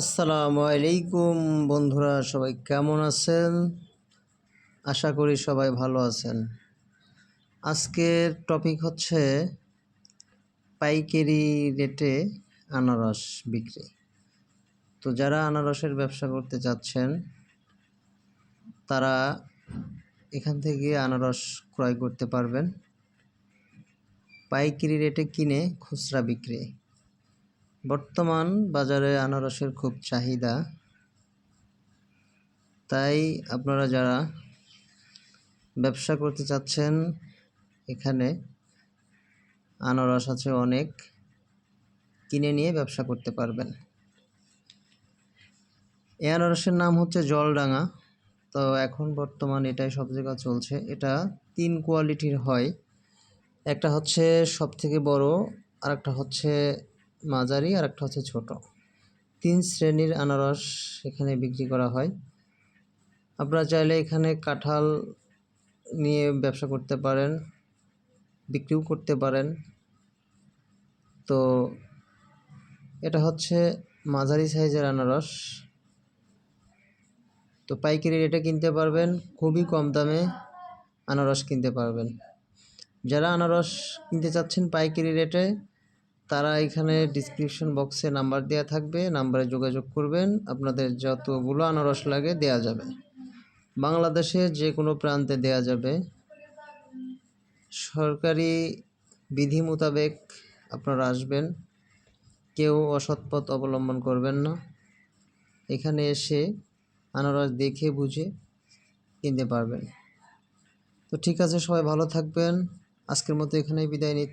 আসসালামু আলাইকুম বন্ধুরা, সবাই কেমন আছেন? আশা করি সবাই ভালো আছেন। আজকের টপিক হচ্ছে পাইকারি রেটে আনারস বিক্রি। তো যারা আনারসের ব্যবসা করতে চাচ্ছেন, তারা এখান থেকে আনারস ক্রয় করতে পারবেন। পাইকারি রেটে কিনে খুচরা বিক্রি। বর্তমান বাজারে আনারসের খুব চাহিদা। তাই আপনারা যারা ব্যবসা করতে চাচ্ছেন, এখানে আনারস আছে অনেক, কিনে নিয়ে ব্যবসা করতে পারবেন। এই আনারসের নাম হচ্ছে জলডাঙা। তো এখন বর্তমান এটাই সব জায়গা চলছে। এটা তিন কোয়ালিটির হয়। একটা হচ্ছে সব থেকে বড় আর একটা হচ্ছে মাঝারি আর একটা হচ্ছে ছোট। তিন শ্রেণির আনারস এখানে বিক্রি করা হয়। আপনারা চাইলে এখানে কাঁঠাল নিয়ে ব্যবসা করতে পারেন, বিক্রিও করতে পারেন। তো এটা হচ্ছে মাঝারি সাইজের আনারস। তো পাইকারি রেটে কিনতে পারবেন, খুবই কম দামে আনারস কিনতে পারবেন। যারা আনারস কিনতে চাচ্ছেন পাইকারি রেটে তারা এখানে ডিসক্রিপশন বক্সে নাম্বার দেওয়া থাকবে নাম্বারে যোগাযোগ করবেন, আপনাদের যতগুলো আনারস লাগে দেয়া যাবে। বাংলাদেশে যে কোনো প্রান্তে দেয়া যাবে। সরকারি বিধি মোতাবেক আপনারা আসবেন, কেউ অসৎ পথ অবলম্বন করবেন না। এখানে এসে আনারস দেখে বুঝে কিনতে পারবেন। তো ঠিক আছে, সবাই ভালো থাকবেন। আজকের মতো এখানেই বিদায় নিচ্ছি।